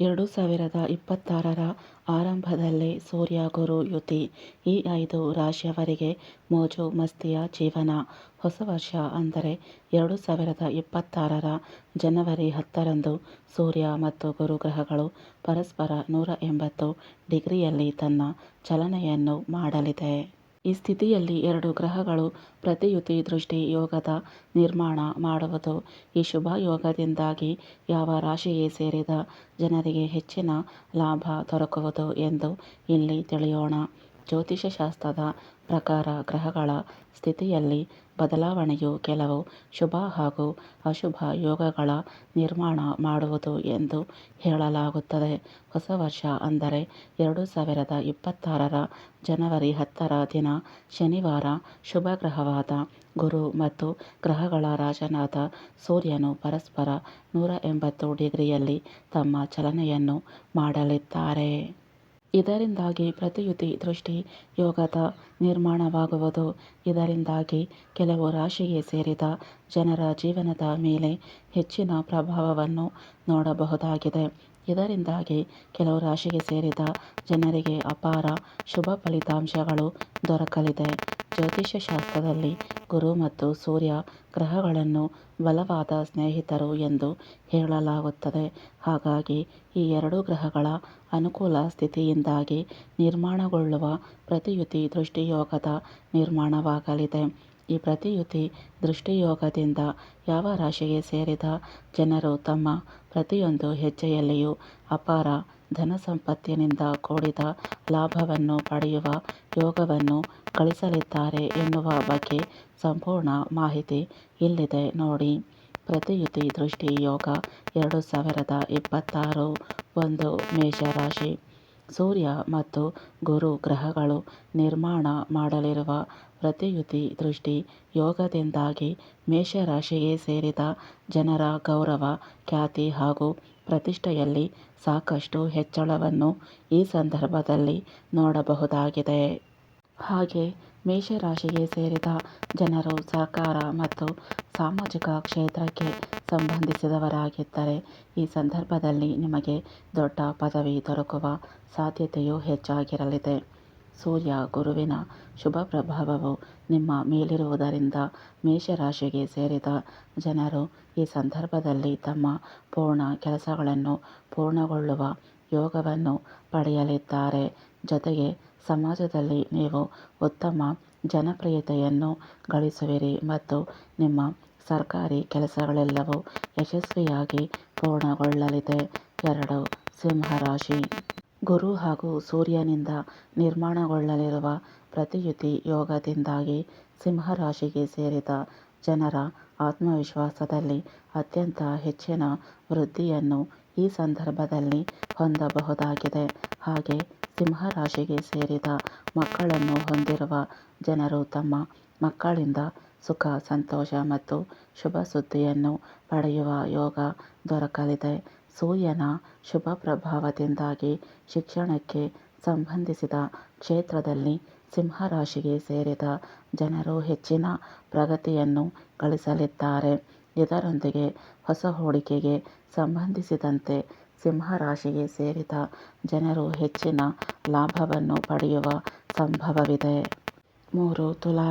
ಎರಡು ಸಾವಿರದ ಇಪ್ಪತ್ತಾರರ ಆರಂಭದಲ್ಲಿ ಸೂರ್ಯ ಗುರು ಯುತಿ ಈ ಐದು ರಾಶಿಯವರಿಗೆ ಮೋಜು ಮಸ್ತಿಯ ಜೀವನ. ಹೊಸ ವರ್ಷ ಅಂದರೆ ಎರಡು ಸಾವಿರದ ಇಪ್ಪತ್ತಾರರ ಜನವರಿ ಹತ್ತರಂದು ಸೂರ್ಯ ಮತ್ತು ಗುರು ಗ್ರಹಗಳು ಪರಸ್ಪರ ನೂರ ಎಂಬತ್ತು ಡಿಗ್ರಿಯಲ್ಲಿ ತನ್ನ ಚಲನೆಯನ್ನು ಮಾಡಲಿದೆ. ಈ ಸ್ಥಿತಿಯಲ್ಲಿ ಎರಡು ಗ್ರಹಗಳು ಪ್ರತಿಯುತಿ ದೃಷ್ಟಿ ಯೋಗದ ನಿರ್ಮಾಣ ಮಾಡುವುದು. ಈ ಶುಭ ಯೋಗದಿಂದಾಗಿ ಯಾವ ರಾಶಿಗೆ ಸೇರಿದ ಜನರಿಗೆ ಹೆಚ್ಚಿನ ಲಾಭ ದೊರಕುವುದು ಎಂದು ಇಲ್ಲಿ ತಿಳಿಯೋಣ. ಜ್ಯೋತಿಷ್ಯ ಶಾಸ್ತ್ರದ ಪ್ರಕಾರ ಗ್ರಹಗಳ ಸ್ಥಿತಿಯಲ್ಲಿ ಬದಲಾವಣೆಯು ಕೆಲವು ಶುಭ ಹಾಗೂ ಅಶುಭ ಯೋಗಗಳ ನಿರ್ಮಾಣ ಮಾಡುವುದು ಎಂದು ಹೇಳಲಾಗುತ್ತದೆ. ಹೊಸ ವರ್ಷ ಅಂದರೆ ಎರಡು ಸಾವಿರದ ಇಪ್ಪತ್ತಾರರ ಜನವರಿ ಹತ್ತರ ದಿನ ಶನಿವಾರ ಶುಭ ಗ್ರಹವಾದ ಗುರು ಮತ್ತು ಗ್ರಹಗಳ ರಾಜನಾದ ಸೂರ್ಯನು ಪರಸ್ಪರ ನೂರ ಎಂಬತ್ತು ಡಿಗ್ರಿಯಲ್ಲಿ ತಮ್ಮ ಚಲನೆಯನ್ನು ಮಾಡಲಿದ್ದಾರೆ. ಇದರಿಂದಾಗಿ ಪ್ರತಿಯುತಿ ದೃಷ್ಟಿ ಯೋಗದ ನಿರ್ಮಾಣವಾಗುವುದು. ಇದರಿಂದಾಗಿ ಕೆಲವು ರಾಶಿಗೆ ಸೇರಿದ ಜನರ ಜೀವನದ ಮೇಲೆ ಹೆಚ್ಚಿನ ಪ್ರಭಾವವನ್ನು ನೋಡಬಹುದಾಗಿದೆ. ಇದರಿಂದಾಗಿ ಕೆಲವು ರಾಶಿಗೆ ಸೇರಿದ ಜನರಿಗೆ ಅಪಾರ ಶುಭ ಫಲಿತಾಂಶಗಳು ದೊರಕಲಿದೆ. ಜ್ಯೋತಿಷ್ಯ ಶಾಸ್ತ್ರದಲ್ಲಿ ಗುರು ಮತ್ತು ಸೂರ್ಯ ಗ್ರಹಗಳನ್ನು ಬಲವಾದ ಸ್ನೇಹಿತರು ಎಂದು ಹೇಳಲಾಗುತ್ತದೆ. ಹಾಗಾಗಿ ಈ ಎರಡು ಗ್ರಹಗಳ ಅನುಕೂಲ ಸ್ಥಿತಿಯಿಂದಾಗಿ ನಿರ್ಮಾಣಗೊಳ್ಳುವ ಪ್ರತಿಯುತಿ ದೃಷ್ಟಿಯೋಗದ ನಿರ್ಮಾಣವಾಗಲಿದೆ. ಈ ಪ್ರತಿಯುತಿ ದೃಷ್ಟಿಯೋಗದಿಂದ ಯಾವ ರಾಶಿಗೆ ಸೇರಿದ ಜನರು ತಮ್ಮ ಪ್ರತಿಯೊಂದು ಹೆಜ್ಜೆಯಲ್ಲಿಯೂ ಅಪಾರ ಧನಸಂಪತ್ತಿನಿಂದ ಕೂಡಿದ ಲಾಭವನ್ನು ಪಡೆಯುವ ಯೋಗವನ್ನು ಕಳಿಸಲಿದ್ದಾರೆ ಎನ್ನುವ ಬಗ್ಗೆ ಸಂಪೂರ್ಣ ಮಾಹಿತಿ ಇಲ್ಲಿದೆ ನೋಡಿ. ಪ್ರತಿಯುತಿ ದೃಷ್ಟಿ ಯೋಗ ಎರಡು ಸಾವಿರದ ಇಪ್ಪತ್ತಾರು ಒಂದು ಮೇಷರಾಶಿ. ಸೂರ್ಯ ಮತ್ತು ಗುರು ಗ್ರಹಗಳು ನಿರ್ಮಾಣ ಮಾಡಲಿರುವ ಪ್ರತಿಯುತಿ ದೃಷ್ಟಿ ಯೋಗದಿಂದಾಗಿ ಮೇಷರಾಶಿಗೆ ಸೇರಿದ ಜನರ ಗೌರವ, ಖ್ಯಾತಿ ಹಾಗೂ ಪ್ರತಿಷ್ಠೆಯಲ್ಲಿ ಸಾಕಷ್ಟು ಹೆಚ್ಚಳವನ್ನು ಈ ಸಂದರ್ಭದಲ್ಲಿ ನೋಡಬಹುದಾಗಿದೆ. ಹಾಗೆ ಮೇಷರಾಶಿಗೆ ಸೇರಿದ ಜನರು ಸರ್ಕಾರ ಮತ್ತು ಸಾಮಾಜಿಕ ಕ್ಷೇತ್ರಕ್ಕೆ ಸಂಬಂಧಿಸಿದವರಾಗಿದ್ದರೆ ಈ ಸಂದರ್ಭದಲ್ಲಿ ನಿಮಗೆ ದೊಡ್ಡ ಪದವಿ ದೊರಕುವ ಸಾಧ್ಯತೆಯೂ ಹೆಚ್ಚಾಗಿರಲಿದೆ. ಸೂರ್ಯ ಗುರುವಿನ ಶುಭ ಪ್ರಭಾವವು ನಿಮ್ಮ ಮೇಲಿರುವುದರಿಂದ ಮೇಷರಾಶಿಗೆ ಸೇರಿದ ಜನರು ಈ ಸಂದರ್ಭದಲ್ಲಿ ತಮ್ಮ ಪೂರ್ಣ ಕೆಲಸಗಳನ್ನು ಪೂರ್ಣಗೊಳ್ಳುವ ಯೋಗವನ್ನು ಪಡೆಯಲಿದ್ದಾರೆ. ಜೊತೆಗೆ ಸಮಾಜದಲ್ಲಿ ನೀವು ಉತ್ತಮ ಜನಪ್ರಿಯತೆಯನ್ನು ಗಳಿಸುವಿರಿ ಮತ್ತು ನಿಮ್ಮ ಸರ್ಕಾರಿ ಕೆಲಸಗಳೆಲ್ಲವೂ ಯಶಸ್ವಿಯಾಗಿ ಪೂರ್ಣಗೊಳ್ಳಲಿದೆ. ಎರಡು ಸಿಂಹರಾಶಿ ಗುರು ಹಾಗೂ ಸೂರ್ಯನಿಂದ ನಿರ್ಮಾಣಗೊಳ್ಳಲಿರುವ ಪ್ರತಿಯುತಿ ಯೋಗದಿಂದಾಗಿ ಸಿಂಹರಾಶಿಗೆ ಸೇರಿದ ಜನರ ಆತ್ಮವಿಶ್ವಾಸದಲ್ಲಿ ಅತ್ಯಂತ ಹೆಚ್ಚಿನ ವೃದ್ಧಿಯನ್ನು ಈ ಸಂದರ್ಭದಲ್ಲಿ ಹೊಂದಬಹುದಾಗಿದೆ. ಹಾಗೆ ಸಿಂಹರಾಶಿಗೆ ಸೇರಿದ ಮಕ್ಕಳನ್ನು ಹೊಂದಿರುವ ಜನರು ತಮ್ಮ ಮಕ್ಕಳಿಂದ ಸುಖ, ಸಂತೋಷ ಮತ್ತು ಶುಭ ಸುದ್ದಿಯನ್ನು ಪಡೆಯುವ ಯೋಗ ದೊರಕಲಿದೆ. ಸೂರ್ಯನ ಶುಭ ಪ್ರಭಾವದಿಂದಾಗಿ ಶಿಕ್ಷಣಕ್ಕೆ ಸಂಬಂಧಿಸಿದ ಕ್ಷೇತ್ರದಲ್ಲಿ ಸಿಂಹರಾಶಿಗೆ ಸೇರಿದ ಜನರು ಹೆಚ್ಚಿನ ಪ್ರಗತಿಯನ್ನು ಗಳಿಸಲಿದ್ದಾರೆ. ಇದರೊಂದಿಗೆ ಹೊಸ ಹೂಡಿಕೆಗೆ ಸಂಬಂಧಿಸಿದಂತೆ ಸಿಂಹರಾಶಿಗೆ ಸೇರಿದ ಜನರು ಹೆಚ್ಚಿನ ಲಾಭವನ್ನು ಪಡೆಯುವ ಸಂಭವವಿದೆ. ಮೂರು ತುಲಾ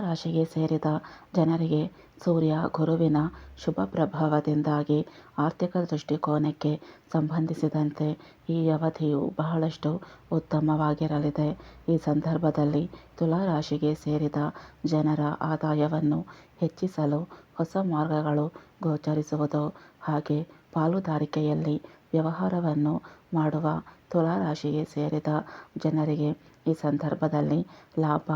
ರಾಶಿಗೆ ಸೇರಿದ ಜನರಿಗೆ ಸೂರ್ಯ ಗುರುವಿನ ಶುಭ ಪ್ರಭಾವದಿಂದಾಗಿ ಆರ್ಥಿಕ ದೃಷ್ಟಿಕೋನಕ್ಕೆ ಸಂಬಂಧಿಸಿದಂತೆ ಈ ಅವಧಿಯು ಬಹಳಷ್ಟು ಉತ್ತಮವಾಗಿರಲಿದೆ. ಈ ಸಂದರ್ಭದಲ್ಲಿ ತುಲಾ ರಾಶಿಗೆ ಸೇರಿದ ಜನರ ಆದಾಯವನ್ನು ಹೆಚ್ಚಿಸಲು ಹೊಸ ಮಾರ್ಗಗಳು ಗೋಚರಿಸುವುದು ಹಾಗೆ ಪಾಲುದಾರಿಕೆಯಲ್ಲಿ ವ್ಯವಹಾರವನ್ನು ಮಾಡುವ ತುಲಾರಾಶಿಗೆ ಸೇರಿದ ಜನರಿಗೆ ಈ ಸಂದರ್ಭದಲ್ಲಿ ಲಾಭ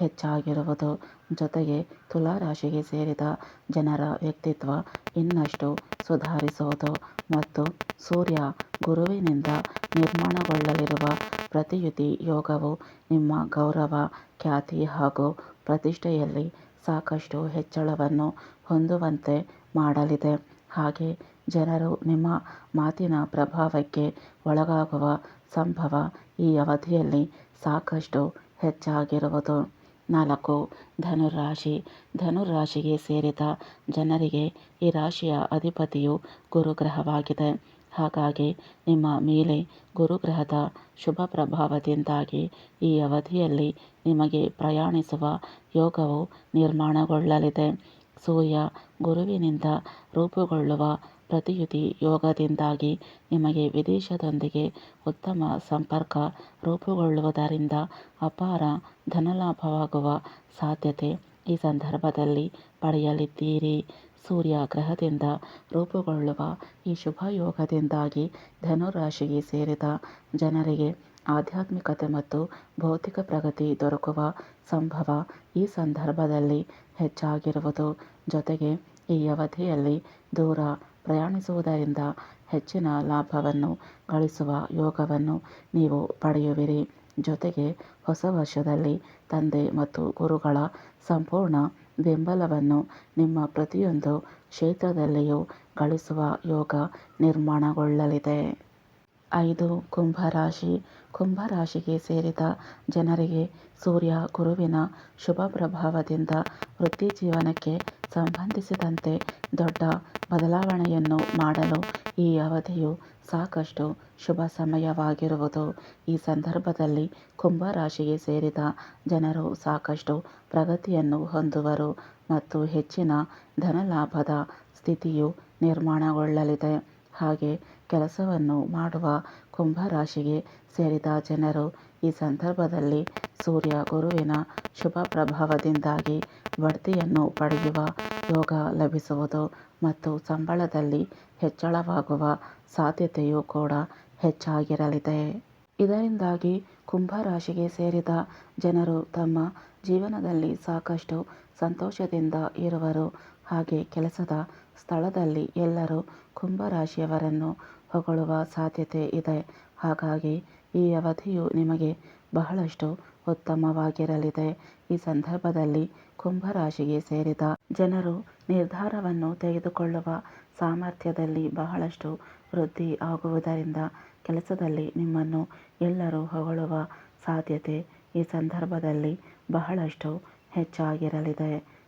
ಹೆಚ್ಚಾಗಿರುವುದು. ಜೊತೆಗೆ ತುಲಾರಾಶಿಗೆ ಸೇರಿದ ಜನರ ವ್ಯಕ್ತಿತ್ವ ಇನ್ನಷ್ಟು ಸುಧಾರಿಸುವುದು ಮತ್ತು ಸೂರ್ಯ ಗುರುವಿನಿಂದ ನಿರ್ಮಾಣಗೊಳ್ಳಲಿರುವ ಪ್ರತಿಯುತಿ ಯೋಗವು ನಿಮ್ಮ ಗೌರವ, ಖ್ಯಾತಿ ಹಾಗೂ ಪ್ರತಿಷ್ಠೆಯಲ್ಲಿ ಸಾಕಷ್ಟು ಹೆಚ್ಚಳವನ್ನು ಹೊಂದುವಂತೆ ಮಾಡಲಿದೆ. ಹಾಗೆ ಜನರು ನಿಮ್ಮ ಮಾತಿನ ಪ್ರಭಾವಕ್ಕೆ ಒಳಗಾಗುವ ಸಂಭವ ಈ ಅವಧಿಯಲ್ಲಿ ಸಾಕಷ್ಟು ಹೆಚ್ಚಾಗಿರುವುದು. ನಾಲ್ಕು ಧನುರಾಶಿ ಧನುರಾಶಿಗೆ ಸೇರಿದ ಜನರಿಗೆ ಈ ರಾಶಿಯ ಅಧಿಪತಿಯು ಗುರುಗ್ರಹವಾಗಿದೆ. ಹಾಗಾಗಿ ನಿಮ್ಮ ಮೇಲೆ ಗುರುಗ್ರಹದ ಶುಭ ಪ್ರಭಾವದಿಂದಾಗಿ ಈ ಅವಧಿಯಲ್ಲಿ ನಿಮಗೆ ಪ್ರಯಾಣಿಸುವ ಯೋಗವು ನಿರ್ಮಾಣಗೊಳ್ಳಲಿದೆ. ಸೂರ್ಯ ಗುರುವಿನಿಂದ ರೂಪುಗೊಳ್ಳುವ ಪ್ರತಿಯುತಿ ಯೋಗದಿಂದಾಗಿ ನಿಮಗೆ ವಿದೇಶದೊಂದಿಗೆ ಉತ್ತಮ ಸಂಪರ್ಕ ರೂಪುಗೊಳ್ಳುವುದರಿಂದ ಅಪಾರ ಧನಲಾಭವಾಗುವ ಸಾಧ್ಯತೆ ಈ ಸಂದರ್ಭದಲ್ಲಿ ಪಡೆಯಲಿದ್ದೀರಿ. ಸೂರ್ಯ ಗ್ರಹದಿಂದ ರೂಪುಗೊಳ್ಳುವ ಈ ಶುಭ ಯೋಗದಿಂದಾಗಿ ಧನುರಾಶಿಗೆ ಸೇರಿದ ಜನರಿಗೆ ಆಧ್ಯಾತ್ಮಿಕತೆ ಮತ್ತು ಭೌತಿಕ ಪ್ರಗತಿ ದೊರಕುವ ಸಂಭವ ಈ ಸಂದರ್ಭದಲ್ಲಿ ಹೆಚ್ಚಾಗಿರುವುದು. ಜೊತೆಗೆ, ಈ ಅವಧಿಯಲ್ಲಿ ದೂರ ಪ್ರಯಾಣಿಸುವುದರಿಂದ ಹೆಚ್ಚಿನ ಲಾಭವನ್ನು ಗಳಿಸುವ ಯೋಗವನ್ನು ನೀವು ಪಡೆಯುವಿರಿ. ಜೊತೆಗೆ, ಹೊಸ ವರ್ಷದಲ್ಲಿ ತಂದೆ ಮತ್ತು ಗುರುಗಳ ಸಂಪೂರ್ಣ ಬೆಂಬಲವನ್ನು ನಿಮ್ಮ ಪ್ರತಿಯೊಂದು ಕ್ಷೇತ್ರದಲ್ಲಿಯೂ ಗಳಿಸುವ ಯೋಗ ನಿರ್ಮಾಣಗೊಳ್ಳಲಿದೆ. ಐದು ಕುಂಭರಾಶಿ, ಕುಂಭರಾಶಿಗೆ ಸೇರಿದ ಜನರಿಗೆ ಸೂರ್ಯ ಗುರುವಿನ ಶುಭ ಪ್ರಭಾವದಿಂದ ವೃತ್ತಿ ಜೀವನಕ್ಕೆ ಸಂಬಂಧಿಸಿದಂತೆ ದೊಡ್ಡ ಬದಲಾವಣೆಯನ್ನು ಮಾಡಲು ಈ ಅವಧಿಯು ಸಾಕಷ್ಟು ಶುಭ ಸಮಯವಾಗಿರುವುದು. ಈ ಸಂದರ್ಭದಲ್ಲಿ ಕುಂಭರಾಶಿಗೆ ಸೇರಿದ ಜನರು ಸಾಕಷ್ಟು ಪ್ರಗತಿಯನ್ನು ಹೊಂದುವರು ಮತ್ತು ಹೆಚ್ಚಿನ ಧನಲಾಭದ ಸ್ಥಿತಿಯು ನಿರ್ಮಾಣಗೊಳ್ಳಲಿದೆ. ಹಾಗೆ ಕೆಲಸವನ್ನು ಮಾಡುವ ಕುಂಭರಾಶಿಗೆ ಸೇರಿದ ಜನರು ಈ ಸಂದರ್ಭದಲ್ಲಿ ಸೂರ್ಯ ಗುರುವಿನ ಶುಭ ಪ್ರಭಾವದಿಂದಾಗಿ ಬಡ್ತಿಯನ್ನು ಪಡೆಯುವ ಯೋಗ ಲಭಿಸುವುದು ಮತ್ತು ಸಂಬಳದಲ್ಲಿ ಹೆಚ್ಚಳವಾಗುವ ಸಾಧ್ಯತೆಯೂ ಕೂಡ ಹೆಚ್ಚಾಗಿರಲಿದೆ. ಇದರಿಂದಾಗಿ ಕುಂಭರಾಶಿಗೆ ಸೇರಿದ ಜನರು ತಮ್ಮ ಜೀವನದಲ್ಲಿ ಸಾಕಷ್ಟು ಸಂತೋಷದಿಂದ ಇರುವರು. ಹಾಗೆ ಕೆಲಸದ ಸ್ಥಳದಲ್ಲಿ ಎಲ್ಲರೂ ಕುಂಭರಾಶಿಯವರನ್ನು ಹೊಗಳುವ ಸಾಧ್ಯತೆ ಇದೆ. ಹಾಗಾಗಿ ಈ ಅವಧಿಯು ನಿಮಗೆ ಬಹಳಷ್ಟು ಉತ್ತಮವಾಗಿರಲಿದೆ. ಈ ಸಂದರ್ಭದಲ್ಲಿ ಕುಂಭರಾಶಿಗೆ ಸೇರಿದ ಜನರು ನಿರ್ಧಾರವನ್ನು ತೆಗೆದುಕೊಳ್ಳುವ ಸಾಮರ್ಥ್ಯದಲ್ಲಿ ಬಹಳಷ್ಟು ವೃದ್ಧಿ ಆಗುವುದರಿಂದ ಕೆಲಸದಲ್ಲಿ ನಿಮ್ಮನ್ನು ಎಲ್ಲರೂ ಹೊಗಳುವ ಸಾಧ್ಯತೆ ಈ ಸಂದರ್ಭದಲ್ಲಿ ಬಹಳಷ್ಟು ಹೆಚ್ಚಾಗಿರಲಿದೆ.